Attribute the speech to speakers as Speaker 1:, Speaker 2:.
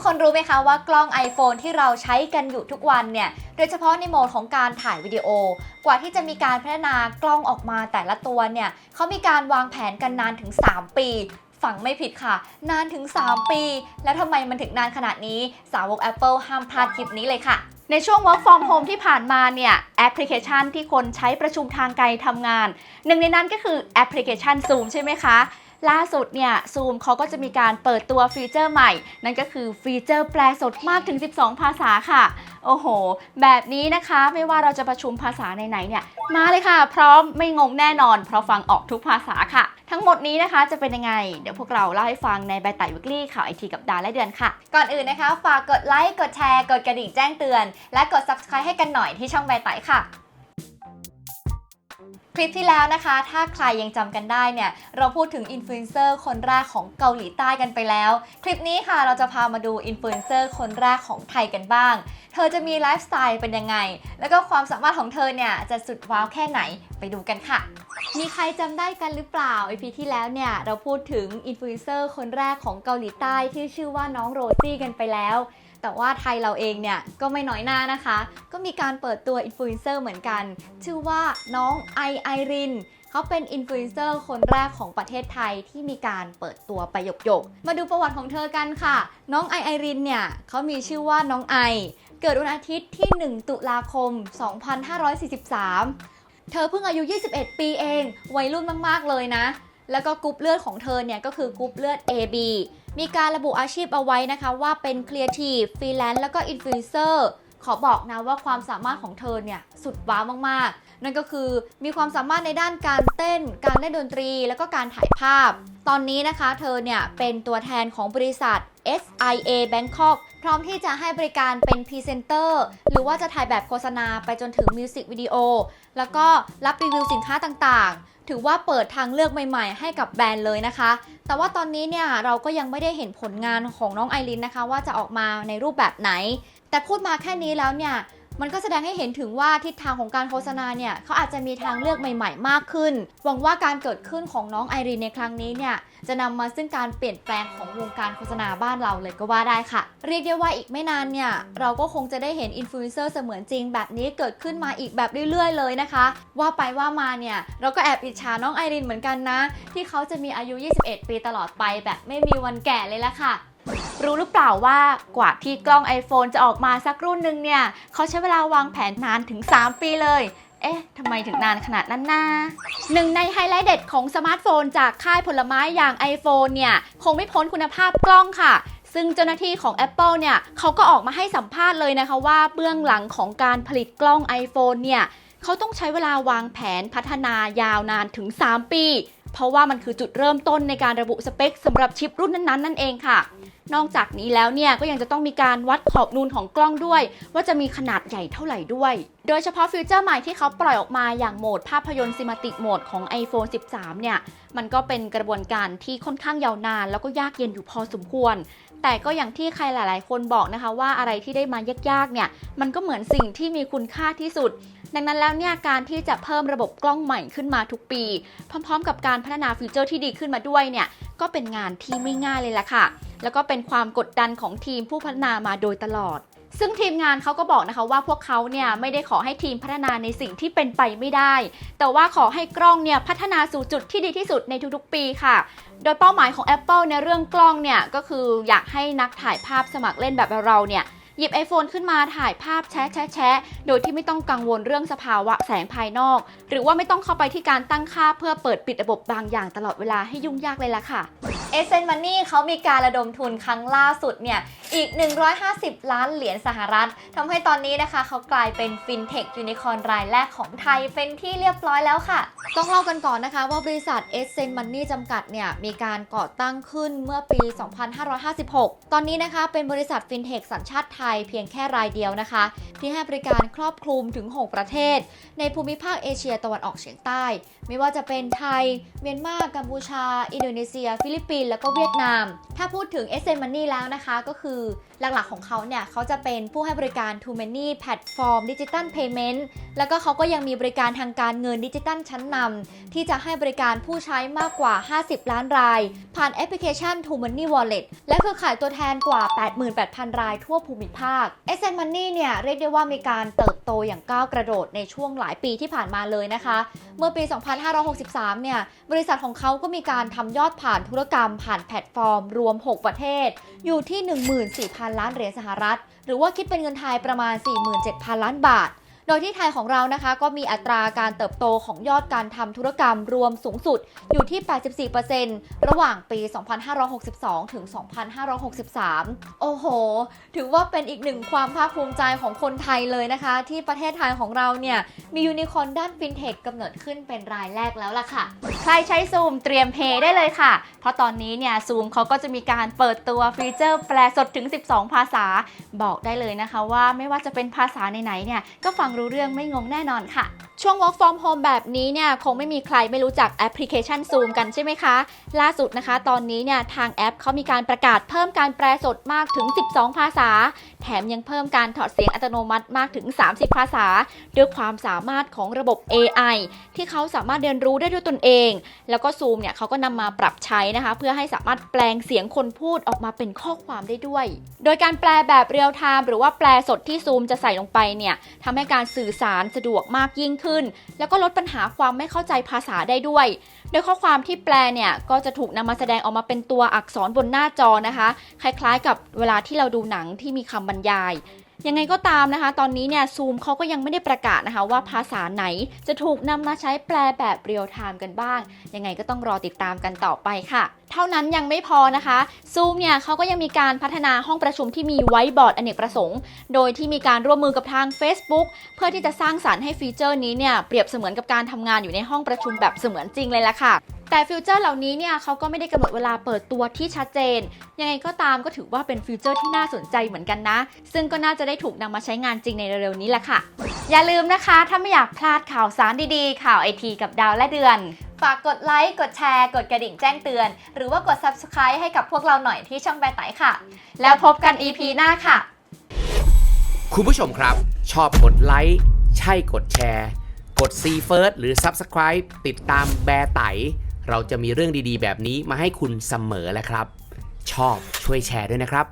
Speaker 1: กคนรู้ไหมคะว่ากล้อง iPhone ที่เราใช้กันอยู่ทุกวันเนี่ย โดยเฉพาะในโหมดของการถ่ายวิดีโอ กว่าที่จะมีการพัฒนากล้องออกมาแต่ละตัวเนี่ยเขามีการวางแผนกันนานถึง 3 ปีฝังไม่ผิดค่ะ นานถึง 3 ปี แล้วทำไมมันถึงนานขนาดนี้ สาวก Apple ห้ามพลาดคลิปนี้เลยค่ะ ในช่วง work from home ที่ผ่านมาเนี่ย แอปพลิเคชันที่คนใช้ประชุมทางไกลทำงาน หนึ่งในนั้นก็คือแอปพลิเคชัน Zoom ใช่ไหมคะ ล่าสุดเนี่ย Zoom เขาก็จะมีการเปิดตัวฟีเจอร์ใหม่ นั่นก็คือฟีเจอร์แปลสดมากถึง 12 ภาษาค่ะ โอ้โห แบบนี้นะคะไม่ว่าเราจะประชุมภาษาไหนๆเนี่ยมาเลยค่ะ พร้อมไม่งงแน่นอน เพราะฟังออกทุกภาษาค่ะ ทั้งหมดนี้นะคะจะเป็นยังไง เดี๋ยวพวกเราเล่าให้ฟังในใบไต่วิกฤตข่าวไอทีกับดาและเดือนค่ะ ก่อนอื่นนะคะ ฝากกดไลค์กดแชร์ กดกระดิ่งแจ้งเตือน และกด subscribe ให้กันหน่อยที่ช่องใบไต่ค่ะ คลิปที่แล้วนะคะ ถ้าใครยังจำกันได้เนี่ย เราพูดถึงอินฟลูเอนเซอร์คนแรกของเกาหลีใต้กันไปแล้ว คลิปนี้ค่ะเราจะพามาดูอินฟลูเอนเซอร์คนแรกของไทยกันบ้าง เธอจะมีไลฟ์สไตล์เป็นยังไง แล้วก็ความสามารถของเธอเนี่ยจะสุดว้าวแค่ไหนไปดูกันค่ะ มีใครจำได้กันหรือเปล่า EP ที่แล้วเนี่ยเราพูดถึงอินฟลูเอนเซอร์คนแรกของเกาหลีใต้ที่ชื่อว่าน้องโรซี่กันไปแล้ว แต่ว่าไทยเราเองเนี่ย ก็ไม่น้อยหน้านะคะ ก็มีการเปิดตัวอินฟลูเอนเซอร์เหมือนกัน ชื่อว่าน้องไอไอรินเขาเป็นอินฟลูเอนเซอร์คนแรกของประเทศไทยที่มีการเปิดตัวไปหยกๆ มาดูประวัติของเธอกันค่ะ น้องไอไอรินเนี่ยเขามีชื่อว่าน้องไอ เกิดวันอาทิตย์ที่ 1 ตุลาคม 2543 เธอเพิ่งอายุ 21 ปีเอง วัยรุ่นมากๆเลยนะ แล้วก็กรุ๊ปเลือดของเธอเนี่ยก็คือกรุ๊ปเลือด AB มีการระบุอาชีพเอาไว้นะคะว่าเป็นครีเอทีฟฟรีแลนซ์แล้วก็อินฟลูเอนเซอร์ขอบอกนะว่าความสามารถของเธอเนี่ยสุดว้าวมากๆ นั่นก็คือมีความสามารถในด้านการเต้น การเล่นดนตรี แล้วก็การถ่ายภาพ ตอนนี้นะคะเธอเนี่ยเป็นตัวแทนของบริษัท SIA Bangkok พร้อมที่จะให้บริการเป็นพรีเซนเตอร์หรือว่าจะถ่ายแบบโฆษณาไปจนถึงมิวสิกวิดีโอแล้วก็รับรีวิวสินค้าต่างๆ ถือว่าเปิดทางเลือกใหม่ๆ ให้กับแบรนด์เลยนะคะ แต่ว่าตอนนี้เนี่ยเราก็ยังไม่ได้เห็นผลงานของน้องไอรินนะคะ ว่าจะออกมาในรูปแบบไหน แต่พูดมาแค่นี้แล้วเนี่ย มันก็แสดงให้เห็นถึงว่าทิศทางของการโฆษณาเนี่ยเขาอาจจะมีทางเลือกใหม่ ๆ มากขึ้น หวังว่าการเกิดขึ้นของน้องไอรีนในครั้งนี้เนี่ยจะนำมาซึ่งการเปลี่ยนแปลงของวงการโฆษณาบ้านเราเลยก็ว่าได้ค่ะ เรียกได้ว่าอีกไม่นานเนี่ยเราก็คงจะได้เห็นอินฟลูเอนเซอร์เสมือนจริง แบบนี้เกิดขึ้นมาอีกแบบเรื่อย ๆ เลยนะคะ ว่าไปว่ามาเนี่ยเราก็แอบอิจฉาน้องไอรินเหมือนกันนะ ที่เขาจะมีอายุ 21 ปีตลอดไปแบบไม่มีวันแก่เลยละค่ะ รู้หรือเปล่าว่ากว่าที่กล้อง iPhone จะออกมาสักรุ่นหนึ่งเนี่ยเขาใช้เวลาวางแผนนานถึง 3 ปีเลย เอ๊ะทำไมถึงนานขนาดนั้นนะหนึ่งในไฮไลท์เด็ดของสมาร์ทโฟนจากค่ายผลไม้อย่าง iPhone เนี่ย คงไม่พ้นคุณภาพกล้องค่ะซึ่งเจ้าหน้าที่ของ Apple เนี่ยเขาก็ออกมาให้สัมภาษณ์เลยนะคะว่าเบื้องหลังของการผลิตกล้อง iPhone เนี่ยเขาต้องใช้เวลาวางแผนพัฒนายาวนานถึง 3 ปี เพราะว่ามันคือจุดเริ่มต้นในการระบุสเปคสำหรับชิปรุ่นนั้นๆ นั่นเองค่ะ นอกจากนี้แล้วเนี่ยก็ยังจะต้องมีการวัดขอบนูนของกล้องด้วย ว่าจะมีขนาดใหญ่เท่าไหร่ด้วย โดยเฉพาะฟิวเจอร์ใหม่ที่เขาปล่อยออกมาอย่างโหมดภาพยนตร์ซิมาติกโหมดของ iPhone 13 เนี่ย มันก็เป็นกระบวนการที่ค่อนข้างยาวนาน แล้วก็ยากเย็นอยู่พอสมควร แต่ก็อย่างที่ใครหลาย ๆ คนบอกนะคะว่าอะไรที่ได้มายาก ๆ เนี่ย มันก็เหมือนสิ่งที่มีคุณค่าที่สุด ดังนั้นแล้วเนี่ยการที่จะเพิ่มระบบกล้องใหม่ขึ้นมาทุกปี พร้อม ๆ กับการพัฒนาฟีเจอร์ที่ดีขึ้นมาด้วยเนี่ย ก็เป็นงานที่ไม่ง่ายเลยล่ะค่ะ แล้วก็เป็นความกดดันของทีมผู้พัฒนามาโดยตลอด ซึ่งทีมงานเขาก็บอกนะคะว่าพวกเขาเนี่ยไม่ได้ขอให้ทีมพัฒนาในสิ่งที่เป็นไปไม่ได้ แต่ว่าขอให้กล้องเนี่ยพัฒนาสู่จุดที่ดีที่สุดในทุกๆ ปีค่ะ โดยเป้าหมายของ Apple ในเรื่องกล้องเนี่ยก็คืออยากให้นักถ่ายภาพสมัครเล่นแบบเราเนี่ย หยิบ iPhone ขึ้นมาถ่ายภาพแชะแชะแชะโดยที่ไม่ต้องกังวลเรื่องสภาวะแสงภายนอก หรือว่าไม่ต้องเข้าไปที่การตั้งค่าเพื่อเปิดปิดระบบบางอย่างตลอดเวลาให้ยุ่งยากเลยล่ะค่ะ เอเซนมันนี่เขามีการระดมทุนครั้งล่าสุดเนี่ย อีก 150 ล้านเหรียญสหรัฐทำให้ตอนนี้นะคะเขากลายเป็นฟินเทคยูนิคอร์นรายแรกของไทยเป็นที่เรียบร้อยแล้วค่ะ ต้องเล่ากันก่อนนะคะว่าบริษัทเอเซนมันนี่จำกัดเนี่ยมีการก่อตั้งขึ้นเมื่อปี 2556 ตอนนี้นะคะเป็นบริษัทฟินเทคสัญชาติไทไทยเพียงแค่รายเดียวนะคะ ที่ให้บริการครอบคลุมถึง 6 ประเทศ ในภูมิภาคเอเชียตะวันออกเฉียงใต้ ไม่ว่าจะเป็นไทย เมียนมากัมพูชา อินโดนีเซีย ฟิลิปปินส์แล้วก็เวียดนาม ถ้าพูดถึง s m Money แล้วนะคะ ก็คือหลักๆของเขาเนี่ยเขาจะเป็นผู้ให้บริการ t o Many Platform Digital Payment แล้วก็เขาก็ยังมีบริการทางการเงินดิจิตัลชั้นนำที่จะให้บริการผู้ใช้มากกว่า 50 ล้านราย ผ่านแอปพลิเคชัน t o Money Wallet และเครือข่ายตัวแทนกว่า 88,000 รายทั่วภูมิภาค s m Money เนี่ยเรียกได้ว่ามีการเติบโตอย่างก้าวกระโดดในช่วงหลายปีที่ผ่านมาเลยนะคะ เมื่อปี 2563 เนี่ยบริษัทของเขาก็มีการทำยอดผ่านธุรกรรมผ่านแพลตฟอร์ม รวม 6 ประเทศ อยู่ที่ 14,000 ล้านเหรียญสหรัฐ หรือว่าคิดเป็นเงินไทยประมาณ 47,000 ล้านบาท โดยที่ไทยของเรานะคะก็มีอัตราการเติบโตของยอดการทำธุรกรรมรวมสูงสุดอยู่ที่ 84%ระหว่างปี 2562 ถึง 2563 โอ้โห ถือว่าเป็นอีกหนึ่งความภาคภูมิใจของคนไทยเลยนะคะ ที่ประเทศไทยของเราเนี่ย มียูนิคอนด้านฟินเทคกำเนิดขึ้นเป็นรายแรกแล้วล่ะค่ะ
Speaker 2: ใครใช้ซูมเตรียมเพย์ได้เลยค่ะ เพราะตอนนี้เนี่ยซูมเขาก็จะมีการเปิดตัวฟีเจอร์แปลสดถึง 12 ภาษา บอกได้เลยนะคะว่าไม่ว่าจะเป็นภาษาไหนๆเนี่ยก็ฟังรู้เรื่องไม่งงแน่นอนค่ะ
Speaker 1: ช่วง work from home แบบนี้เนี่ยคงไม่มีใครไม่รู้จักแอปพลิเคชัน Zoom กันใช่ไหมคะ ล่าสุดนะคะ ตอนนี้เนี่ยทางแอปเขามีการประกาศเพิ่มการแปลสดมากถึง 12 ภาษา แถมยังเพิ่มการถอดเสียงอัตโนมัติมากถึง 30 ภาษา ด้วยความสามารถของระบบ AI ที่เขาสามารถเรียนรู้ได้ด้วยตนเอง แล้วก็ Zoom เนี่ยเขาก็นำมาปรับใช้นะคะ เพื่อให้สามารถแปลงเสียงคนพูดออกมาเป็นข้อความได้ด้วย โดยการแปลแบบเรียลไทม์หรือว่าแปลสดที่ Zoom จะใส่ลงไปเนี่ยทำให้การสื่อสารสะดวกมากยิ่งขึ้นแล้วก็ลดปัญหาความไม่เข้าใจภาษาได้ด้วย โดยข้อความที่แปลเนี่ยก็จะถูกนำมาแสดงออกมาเป็นตัวอักษรบนหน้าจอนะคะ คล้ายๆ กับเวลาที่เราดูหนังที่มีคำบรรยายยังไงก็ตามนะคะ ตอนนี้เนี่ยซูมเขาก็ยังไม่ได้ประกาศนะคะ ว่าภาษาไหนจะถูกนำมาใช้แปลแบบเรียลไทม์กันบ้าง ยังไงก็ต้องรอติดตามกันต่อไปค่ะ เท่านั้นยังไม่พอนะคะซูมเนี่ยเขาก็ยังมีการพัฒนาห้องประชุมที่มีไว้บอร์ดอเนกประสงค์ โดยที่มีการร่วมมือกับทาง Facebook เพื่อที่จะสร้างสารรค์ให้ฟีเจอร์นี้เนี่ยเปรียบเสมือนกับการทำงานอยู่ในห้องประชุมแบบเสมือนจริงเลยละค่ะแต่ฟิวเจอร์เหล่านี้เนี่ยเขาก็ไม่ได้กำหนดเวลาเปิดตัวที่ชัดเจน ยังไงก็ตามก็ถือว่าเป็นฟิวเจอร์ที่น่าสนใจเหมือนกันนะ ซึ่งก็น่าจะได้ถูกนำมาใช้งานจริงในเร็วๆนี้แหละค่ะ
Speaker 2: อย่าลืมนะคะ ถ้าไม่อยากพลาดข่าวสารดีๆ ข่าวไอทีกับดาวและเดือน
Speaker 1: ฝากกดไลค์กดแชร์ กดกระดิ่งแจ้งเตือน หรือว่ากด Subscribe ให้กับพวกเราหน่อยที่ช่องแบร์ไตค่ะ
Speaker 2: แล้วพบกัน EP หน้าค่ะ
Speaker 3: คุณผู้ชมครับ ชอบกดไลค์ ใช่กดแชร์ กด See First หรือ Subscribe ติดตามแบร์ไต เราจะมีเรื่องดีๆ แบบนี้มาให้คุณเสมอแหละครับ ชอบช่วยแชร์ด้วยนะครับ